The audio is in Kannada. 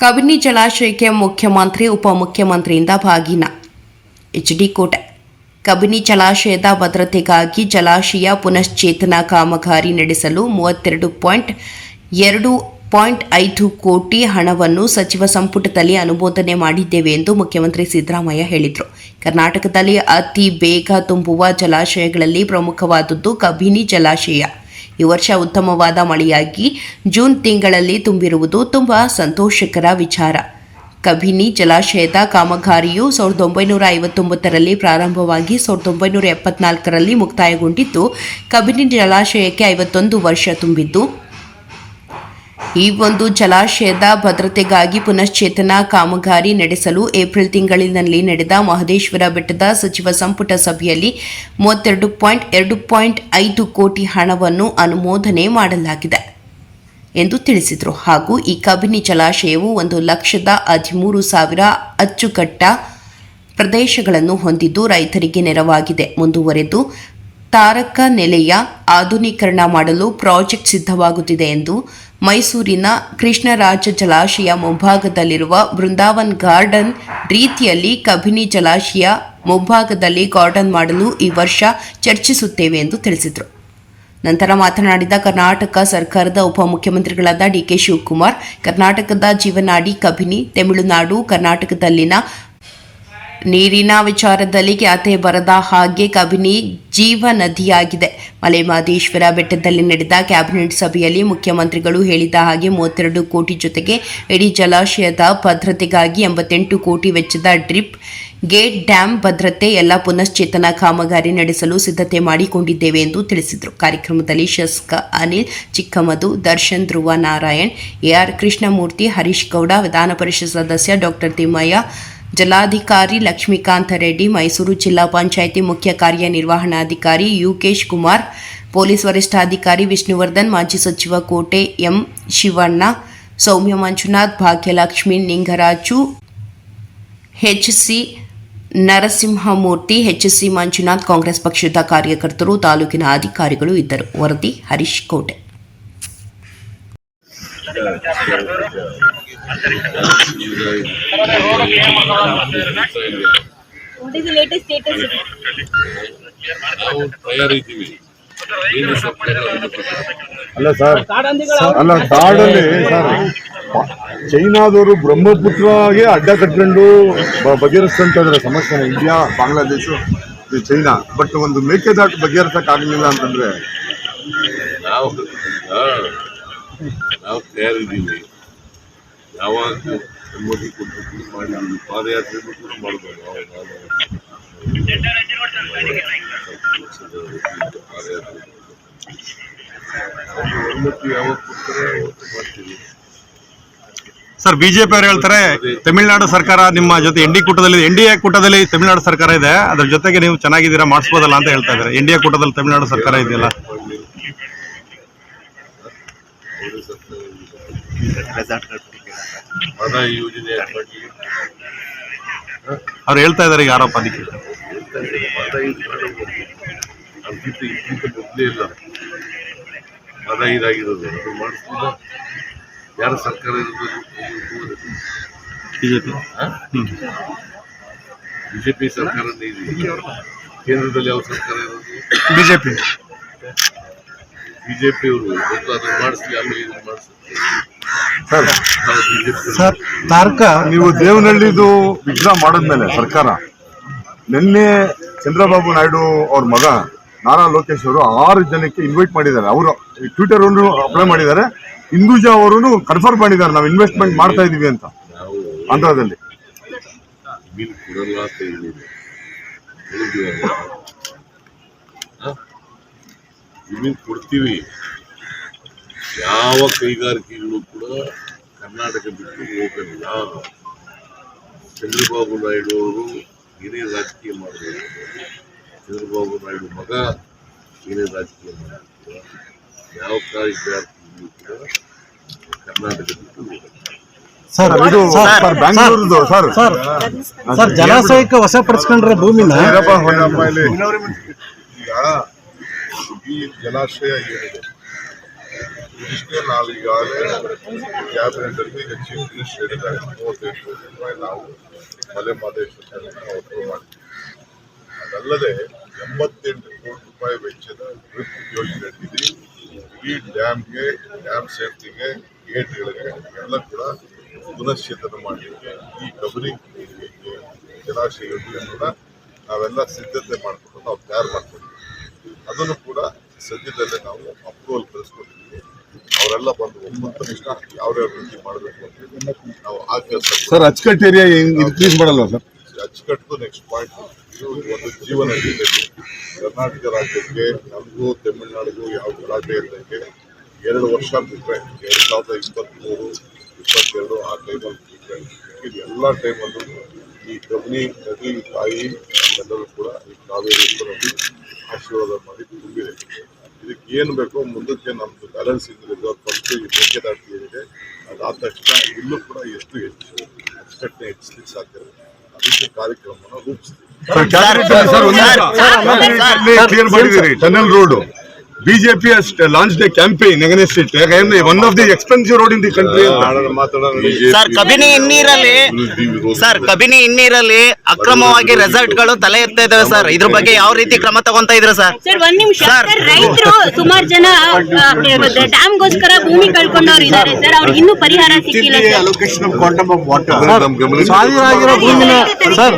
ಕಬಿನಿ ಜಲಾಶಯಕ್ಕೆ ಮುಖ್ಯಮಂತ್ರಿ, ಉಪಮುಖ್ಯಮಂತ್ರಿಯಿಂದ ಭಾಗಿನ. ಎಚ್ ಡಿ ಕೋಟೆ. ಕಬಿನಿ ಜಲಾಶಯದ ಭದ್ರತೆಗಾಗಿ ಜಲಾಶಯ ಪುನಶ್ಚೇತನ ಕಾಮಗಾರಿ ನಡೆಸಲು ಮೂವತ್ತೆರಡು ಪಾಯಿಂಟ್ ಎರಡು ಪಾಯಿಂಟ್ ಐದು ಕೋಟಿ ಹಣವನ್ನು ಸಚಿವ ಸಂಪುಟದಲ್ಲಿ ಅನುಮೋದನೆ ಮಾಡಿದ್ದೇವೆ ಎಂದು ಮುಖ್ಯಮಂತ್ರಿ ಸಿದ್ದರಾಮಯ್ಯ ಹೇಳಿದರು. ಕರ್ನಾಟಕದಲ್ಲಿ ಅತಿ ಬೇಗ ತುಂಬುವ ಜಲಾಶಯಗಳಲ್ಲಿ ಪ್ರಮುಖವಾದದ್ದು ಕಬಿನಿ ಜಲಾಶಯ. ಈ ವರ್ಷ ಉತ್ತಮವಾದ ಮಳೆಯಾಗಿ ಜೂನ್ ತಿಂಗಳಲ್ಲಿ ತುಂಬಿರುವುದು ತುಂಬ ಸಂತೋಷಕರ ವಿಚಾರ. ಕಬಿನಿ, ಜಲಾಶಯದ ಕಾಮಗಾರಿಯು ಸಾವಿರದ ಒಂಬೈನೂರ ಐವತ್ತೊಂಬತ್ತರಲ್ಲಿ ಪ್ರಾರಂಭವಾಗಿ ಸಾವಿರದ ಒಂಬೈನೂರ ಎಪ್ಪತ್ನಾಲ್ಕರಲ್ಲಿ ಮುಕ್ತಾಯಗೊಂಡಿದ್ದು, ಕಬಿನಿ ಜಲಾಶಯಕ್ಕೆ ಐವತ್ತೊಂದು ವರ್ಷ ತುಂಬಿದ್ದು ಈ ಒಂದು ಜಲಾಶಯದ ಭದ್ರತೆಗಾಗಿ ಪುನಶ್ಚೇತನ ಕಾಮಗಾರಿ ನಡೆಸಲು ಏಪ್ರಿಲ್ ತಿಂಗಳಿನಲ್ಲಿ ನಡೆದ ಮಹದೇಶ್ವರ ಬೆಟ್ಟದ ಸಚಿವ ಸಂಪುಟ ಸಭೆಯಲ್ಲಿ ಮೂವತ್ತೆರಡು ಪಾಯಿಂಟ್ ಎರಡು ಪಾಯಿಂಟ್ ಐದು ಕೋಟಿ ಹಣವನ್ನು ಅನುಮೋದನೆ ಮಾಡಲಾಗಿದೆ ಎಂದು ತಿಳಿಸಿದರು. ಹಾಗೂ ಈ ಕಬಿನಿ ಜಲಾಶಯವು ಒಂದು ಲಕ್ಷದ ಹದಿಮೂರು ಸಾವಿರ ಅಚ್ಚುಕಟ್ಟ ಪ್ರದೇಶಗಳನ್ನು ಹೊಂದಿದ್ದು ರೈತರಿಗೆ ನೆರವಾಗಿದೆ. ಮುಂದುವರೆದು ತಾರಕ ನೆಲೆಯ ಆಧುನೀಕರಣ ಮಾಡಲು ಪ್ರಾಜೆಕ್ಟ್ ಸಿದ್ಧವಾಗುತ್ತಿದೆ ಎಂದು ಮೈಸೂರಿನ ಕೃಷ್ಣರಾಜ ಜಲಾಶಯ ಮುಂಭಾಗದಲ್ಲಿರುವ ಬೃಂದಾವನ್ ಗಾರ್ಡನ್ ರೀತಿಯಲ್ಲಿ ಕಬಿನಿ ಜಲಾಶಯ ಮುಂಭಾಗದಲ್ಲಿ ಗಾರ್ಡನ್ ಮಾಡಲು ಈ ವರ್ಷ ಚರ್ಚಿಸುತ್ತೇವೆ ಎಂದು ತಿಳಿಸಿದರು. ನಂತರ ಮಾತನಾಡಿದ ಕರ್ನಾಟಕ ಸರ್ಕಾರದ ಉಪಮುಖ್ಯಮಂತ್ರಿಗಳಾದ ಡಿಕೆ ಶಿವಕುಮಾರ್, ಕರ್ನಾಟಕದ ಜೀವನಾಡಿ ಕಬಿನಿ, ತಮಿಳುನಾಡು, ಕರ್ನಾಟಕದಲ್ಲಿನ ನೀರಿನ ವಿಚಾರದಲ್ಲಿ ಖ್ಯಾತೆ ಬರದ ಹಾಗೆ ಕಬಿನಿ ಜೀವ ನದಿಯಾಗಿದೆ ಮಲೆಮಹದೇಶ್ವರ ಬೆಟ್ಟದಲ್ಲಿ ನಡೆದ ಕ್ಯಾಬಿನೆಟ್ ಸಭೆಯಲ್ಲಿ ಮುಖ್ಯಮಂತ್ರಿಗಳು ಹೇಳಿದ ಹಾಗೆ ಮೂವತ್ತೆರಡು ಕೋಟಿ ಜೊತೆಗೆ ಇಡೀ ಜಲಾಶಯದ ಭದ್ರತೆಗಾಗಿ ಎಂಬತ್ತೆಂಟು ಕೋಟಿ ವೆಚ್ಚದ ಡ್ರಿಪ್ ಗೇಟ್ ಡ್ಯಾಂ ಭದ್ರತೆ, ಎಲ್ಲ ಪುನಶ್ಚೇತನ ಕಾಮಗಾರಿ ನಡೆಸಲು ಸಿದ್ಧತೆ ಮಾಡಿಕೊಂಡಿದ್ದೇವೆ ಎಂದು ತಿಳಿಸಿದರು. ಕಾರ್ಯಕ್ರಮದಲ್ಲಿ ಶಸ್ಕ ಅನಿಲ್ ಚಿಕ್ಕಮದು ದರ್ಶನ್, ಧ್ರುವ ನಾರಾಯಣ್ ಎಆರ್ ಕೃಷ್ಣಮೂರ್ತಿ, ಹರೀಶ್ ಗೌಡ, ವಿಧಾನ ಪರಿಷತ್ ಸದಸ್ಯ ಡಾಕ್ಟರ್ ತಿಮ್ಮಯ್ಯ ಜಲಾಧಿಕಾರಿ ಲಕ್ಷ್ಮೀಕಾಂತ ರೆಡ್ಡಿ, ಮೈಸೂರು ಜಿಲ್ಲಾ ಪಂಚಾಯಿತಿ ಮುಖ್ಯ ಕಾರ್ಯನಿರ್ವಹಣಾಧಿಕಾರಿ ಯುಕೇಶ್ ಕುಮಾರ್, ಪೊಲೀಸ್ ವರಿಷ್ಠಾಧಿಕಾರಿ ವಿಷ್ಣುವರ್ಧನ್, ಮಾಜಿ ಸಚಿವ Kote M. Shivanna, Soumya Manjunath, Bhagyalakshmi Ningaraju, H C Narasimhamurthy, H C Manjunath, Congress ಪಕ್ಷದ ಕಾರ್ಯಕರ್ತರು, ತಾಲೂಕಿನ ಅಧಿಕಾರಿಗಳು ಇದ್ದರು. ವರದಿ ಹರೀಶ್ ಕೋಟೆ. ನಾವು ತಯಾರಿದ್ದೀವಿ ಕೇಂದ್ರ ಅಲ್ಲ ಸರ್ ಅಲ್ಲ ಕಾಡಲ್ಲಿ ಸರ್ ಚೈನಾದವರು ಬ್ರಹ್ಮಪುತ್ರಗೆ ಅಡ್ಡ ಕಟ್ಕೊಂಡು ಬ- ಬಗೆಹರಿಸ್ತಂತ ಸಮಸ್ಯೆ ಇಂಡಿಯಾ ಬಾಂಗ್ಲಾದೇಶ ಚೈನಾ. ಬಟ್ ಒಂದು ಮೇಕೆದಾಟು ಬಗೆಹರಿಸಕ್ ಆಗಲಿಲ್ಲ ಅಂತಂದ್ರೆ ನಾವು ನಾವು ತಯಾರಿದ್ದೀವಿ. ಯಾವಾಗ ಅನುಮತಿ ಕೊಟ್ಟು ಮಾಡಿದ್ದೀವಿ ಕೂಡ ಮಾಡ್ಬೋದು. ನಾವು ನಾನು ಪಾದಯಾತ್ರೆ ಅನುಮತಿ ಯಾವಾಗ ಕೊಡ್ತಾರೆ ಅವತ್ತು ಮಾಡ್ತೀವಿ. ಸರ್ ಬಿಜೆಪಿ ಅವರು ಹೇಳ್ತಾರೆ ತಮಿಳುನಾಡು ಸರ್ಕಾರ ನಿಮ್ಮ ಜೊತೆ ಎನ್ ಡಿ ಕೂಟದಲ್ಲಿ ಎನ್ ಡಿ ಎ ಕೂಟದಲ್ಲಿ ತಮಿಳುನಾಡು ಸರ್ಕಾರ ಇದೆ. ಅದ್ರ ಜೊತೆಗೆ ನೀವು ಚೆನ್ನಾಗಿದ್ದೀರಾ ಮಾಡಿಸ್ಬೋದಲ್ಲ ಅಂತ ಹೇಳ್ತಾ ಇದ್ದಾರೆ. ಎನ್ ಡಿ ಎ ಕೂಟದಲ್ಲಿ ತಮಿಳುನಾಡು ಸರ್ಕಾರ ಇದೆಯಲ್ಲ ಹಣ ಯೋಜನೆ ಯಾಕ್ ಮಾಡ್ಲಿ? ಅವ್ರು ಹೇಳ್ತಾ ಇದ್ದಾರೆ ಈಗ ಆರೋಪ ಅದಕ್ಕೆ. ಅದಕ್ಕಿಂತ ಇದಕ್ಕಿಂತ ಮೊದಲೇ ಇಲ್ಲ ಮತ ಇದಾಗಿರೋದು ಅದು ಮಾಡಿಸ್ಲಿಲ್ಲ ಯಾರ ಸರ್ಕಾರ ಇರೋದು ಬಿಜೆಪಿ ಬಿಜೆಪಿ ಸರ್ಕಾರನೇ ಇದೆ ಕೇಂದ್ರದಲ್ಲಿ ಯಾವ ಸರ್ಕಾರ ಇರೋದು? ಬಿಜೆಪಿ. ಮಾಡಿಸ್ಲಿ ಅಲ್ಲಿ ಸರ್ ನಾವು ಬಿಜೆಪಿ ಸರ್ ತಾರ್ಕ ನೀವು ದೇವನಹಳ್ಳಿದು ವಿಗ್ರಹ ಮಾಡಿದ್ಮೇಲೆ ಸರ್ಕಾರ ನಿನ್ನೆ ಚಂದ್ರಬಾಬು ನಾಯ್ಡು ಅವ್ರ ಮಗ ನಾರಾ ಲೋಕೇಶ್ ಅವರು ಆರು ಜನಕ್ಕೆ ಇನ್ವೈಟ್ ಮಾಡಿದ್ದಾರೆ. ಅವರು ಟ್ವಿಟರ್ ಅವರು ಅಪ್ಲೈ ಮಾಡಿದ್ದಾರೆ. ಹಿಂದೂಜಾ ಅವರು ಕನ್ಫರ್ಮ್ ಮಾಡಿದ್ದಾರೆ. ನಾವು ಇನ್ವೆಸ್ಟ್ಮೆಂಟ್ ಮಾಡ್ತಾ ಇದೀವಿ ಅಂತ ಆಂಧ್ರದಲ್ಲಿ. ಹೇಳಿದ್ವಿ ಕೊಡ್ತೀವಿ. ಯಾವ ಕೈಗಾರಿಕೆಗಳು ಕೂಡ ಕರ್ನಾಟಕ ಬಿಟ್ಟು ಹೋಗಲಿಲ್ಲ ಚಂದ್ರಬಾಬು ನಾಯ್ಡು ಅವರು ಏನೇ ರಾಜಕೀಯ ಮಾಡಬೇಕು ಚಂದ್ರಬಾಬು ನಾಯ್ಡು ಮಗ ಏನೇ ರಾಜಕೀಯ ಮಾಡಬೇಕು ಯಾವ ಕೈಗಾರಿಕೆಗಳು ಕೂಡ ಕರ್ನಾಟಕ ಬಿಟ್ಟು ಸರ್ ಇದು ಸರ್ ಬ್ಯಾಂಗ್ಳೂರ್ದು ಸರ್ ಸರ್. ಸರ್ ಜಲಾಶಯಕ್ಕೆ ವಶಪಡಿಸ್ಕೊಂಡ್ರೆ ಭೂಮಿನ ಏನಪ್ಪ ಹೊನ್ನಪ್ಪ ಇಲ್ಲಿ ಈಗ ಈ ಜಲಾಶಯ ಏನಿದೆ? ಇದಿಷ್ಟೇ ನಾವು ಈಗಾಗಲೇ ಕ್ಯಾಬಿನೆಟ್ ಅಲ್ಲಿ ಈಗ ಚೀಫ್ ಮಿನಿಸ್ಟರ್ ಹೇಳಿದ್ದಾರೆ. ಮೂವತ್ತೈದು ಕೋಟಿ ರೂಪಾಯಿ ನಾವು ಮಲೆ ಮಾದೇಶ್ವರ ಅಪ್ರೂವ್ ಮಾಡಿದ್ದೀವಿ. ಅದಲ್ಲದೆ ಎಂಬತ್ತೆಂಟು ಕೋಟಿ ರೂಪಾಯಿ ವೆಚ್ಚದ ಡ್ರಿಪ್ ಯೋಜನೆ ಇದೆ ಈ ಡ್ಯಾಮ್ಗೆ, ಡ್ಯಾಮ್ ಸೇಫ್ಟಿಗೆ, ಗೇಟ್ಗಳಿಗೆ ಎಲ್ಲ ಕೂಡ ಪುನಶ್ಚೇತನ ಮಾಡಲಿಕ್ಕೆ ಈ ಕಬರಿ ಜಲಾಶಯ ಯೋಜನೆ ಕೂಡ ನಾವೆಲ್ಲ ಸಿದ್ಧತೆ ಮಾಡಿಕೊಂಡು ನಾವು ತಯಾರು ಮಾಡ್ಕೊಂಡಿದ್ದೀವಿ. ಅದನ್ನು ಕೂಡ ಸದ್ಯದಲ್ಲೇ ನಾವು ಅಪ್ರೂವಲ್ ಕಳಿಸ್ಕೊಟ್ಟಿದ್ದೀವಿ. ಅವರೆಲ್ಲ ಬಂದು ಒಂದು ತಕ್ಷಣ ಯಾವ್ಯಾವ ರೀತಿ ಮಾಡಬೇಕು ಅಂತ ನಾವು ಆ ಕೆಲಸ ಸರ್ ಅಚ್ಚುಕಟ್ಟು ಏರಿಯಾ ಇನ್ಕ್ರೀಸ್ ಮಾಡಲ್ಲ ಸರ್? ಅಚ್ಚುಕಟ್ಟು ನೆಕ್ಸ್ಟ್ ಪಾಯಿಂಟ್ ಒಂದು ಜೀವನ ಜೊತೆಗೆ ಕರ್ನಾಟಕ ರಾಜ್ಯಕ್ಕೆ ನಮಗೂ ತಮಿಳುನಾಡಿಗೂ ಯಾವ ಗಲಾಟೆ ಇದ್ದಂಗೆ ಎರಡು ವರ್ಷ ಬಿಟ್ಟರೆ ಎರಡು ಸಾವಿರದ ಇಪ್ಪತ್ತ್ಮೂರು ಇಪ್ಪತ್ತೆರಡು ಆ ಟೈಮಲ್ಲಿ ಇದು ಎಲ್ಲ ಟೈಮಲ್ಲೂ ಈ ಕಬಿನಿ ನದಿ ತಾಯಿ ಎಲ್ಲರೂ ಕೂಡ ಈ ಕಾವೇರಿ ಆಶೀರ್ವಾದ ಮಾಡಿ ತುಂಬಿದೆ ಇದಕ್ಕೆ ಏನು ಬೇಕೋ ಮುಂದಕ್ಕೆ ನಮ್ಮದು ಬ್ಯಾಲೆನ್ಸ್ ಇದ್ದರೆ ಫಸ್ಟ್ ಈ ಮೇಕೆದಾಟು ಏನಿದೆ ಅದಾದ ತಕ್ಷಣ ಇಲ್ಲೂ ಕೂಡ ಎಷ್ಟು ಹೆಚ್ಚು ಅಚ್ಚುಕಟ್ಟೆ ಹೆಚ್ಚಲಿಕ್ಕೆ ಸಾಧ್ಯ ಇದೆ ಅದಕ್ಕೆ ಕಾರ್ಯಕ್ರಮವನ್ನು ರೂಪಿಸ್ತೀವಿ tunnel road BJP launch the campaign against it ಯಾಕಂದ್ರೆ one of the expensive road in the country sir Kabini ಹಿನ್ನೀರಲ್ಲಿ sir Kabini ಹಿನ್ನೀರಲ್ಲಿ ಅಕ್ರಮವಾಗಿ ರೆಸಾರ್ಟ್ಗಳು ತಲೆ ಎತ್ತಾ ಇದಾವೆ ಸರ್ ಇದ್ರ ಬಗ್ಗೆ ಯಾವ ರೀತಿ ಕ್ರಮ ತಗೊಂತ ಇದ್ರ ಸರ್ ಸರ್ ಒಂದ್ ನಿಮಿಷ. ಸರ್. ರೈತರು ಸುಮಾರು ಜನ ಡ್ಯಾಮ್ಗೋಸ್ಕರ ಭೂಮಿ ಕಳ್ಕೊಂಡವ್ರು ಇದ್ದಾರೆ ಸರ್ ಅವ್ರಿಗೆ ಇನ್ನೂ ಪರಿಹಾರ ಸಿಕ್ಕಿಲ್ಲ ಸರ್ ನಮ್ಮ ಗಮನ ಸಾವಿರ ಆಗಿರೋ ಭೂಮಿನ ಸರ್